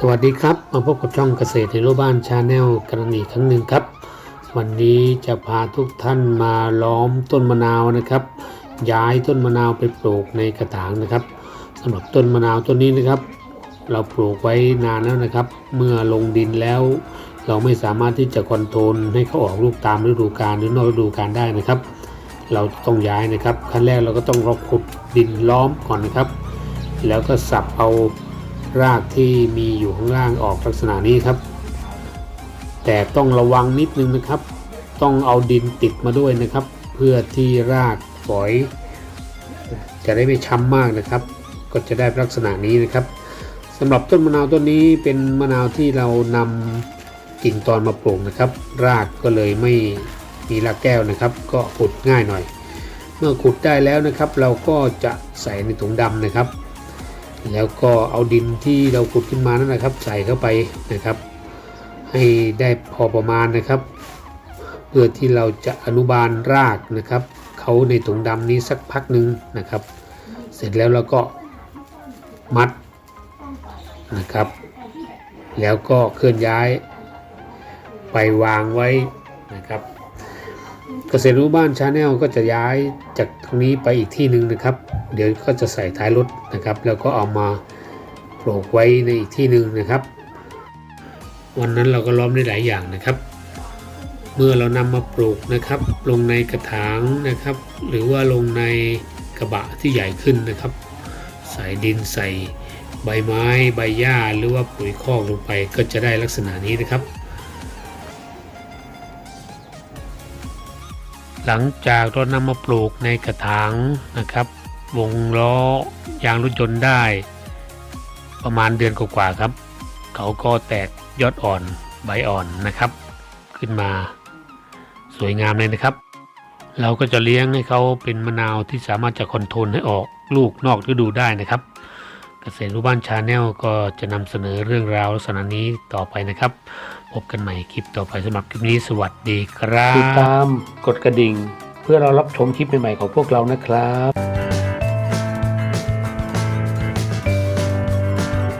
สวัสดีครับ มาพบกับช่องเกษตรในรูบ้านชาแนลกันอีกครั้งหนึ่งครับ วันนี้จะพาทุกท่านมาล้อมต้นมะนาวนะครับ ย้ายต้นมะนาวไปปลูกในกระถางนะครับสำหรับต้นมะนาวต้นนี้นะครับ เราปลูกไว้นานแล้วนะครับ เมื่อลงดินแล้ว เราไม่สามารถที่จะคอนโทรลให้เขาออกลูกตามฤดูกาลหรือนอกฤดูกาลได้นะครับ เราต้องย้ายนะครับขั้นแรกเราก็ต้องรอบขุดดินล้อมก่อนนะครับ แล้วก็สับเอา รากที่มีอยู่ข้างล่างออกลักษณะนี้ครับ แต่ต้องระวังนิดนึงนะครับ ต้องเอาดินติดมาด้วยนะครับ เพื่อที่รากฝอย จะได้ไม่ช้ำมากนะครับ ก็จะได้ลักษณะนี้นะครับสำหรับต้นมะนาวต้นนี้เป็นมะนาวที่เรานำกิ่งตอนมาปลูกนะครับ รากก็เลยไม่มีรากแก้วนะครับ ก็ขุดง่ายหน่อย เมื่อขุดได้แล้วนะครับ เราก็จะใส่ในถุงดำนะครับ แล้วก็เอาดินที่เราขุดขึ้นมานั่นนะครับ ใส่เข้าไปนะครับ ให้ได้พอประมาณนะครับ เพื่อที่เราจะอนุบาลรากนะครับเขาในถุงดำนี้สักพักหนึ่งนะครับ เสร็จแล้วเราก็มัดนะครับ แล้วก็เคลื่อนย้ายไปวางไว้นะครับ เกษตรรู้บ้านชาแนลก็จะย้ายจากตรงนี้ไปอีกที่หนึ่งนะครับ เดี๋ยวก็จะใส่ท้ายรถนะครับ แล้วก็เอามาปลูกไว้ในอีกที่หนึ่งนะครับ วันนั้นเราก็ล้อมได้หลายอย่างนะครับ เมื่อเรานำมาปลูกนะครับ ลงในกระถางนะครับ หรือว่าลงในกระบะที่ใหญ่ขึ้นนะครับ ใส่ดินใส่ใบไม้ ใบหญ้าหรือว่าปุ๋ยคอกลงไปก็จะได้ลักษณะนี้นะครับ หลังจากเรานำมาปลูกในกระถางนะครับ วงล้อยางรถยนต์ได้ ประมาณเดือนกว่าๆครับ เขาก็แตกยอดอ่อนใบอ่อนนะครับ ขึ้นมาสวยงามเลยนะครับ เราก็จะเลี้ยงให้เขาเป็นมะนาวที่สามารถจะคอนโทรลให้ออกลูกนอกฤดูได้นะครับ เกษตรรูบ้านชาแนลก็จะนำเสนอเรื่องราวลักษณะนี้ต่อไปนะครับ พบกันใหม่คลิปต่อไปสำหรับคลิปนี้สวัสดีครับติดตามกดกระดิ่ง เพื่อเรารับชมคลิปใหม่ๆของพวกเรานะครับ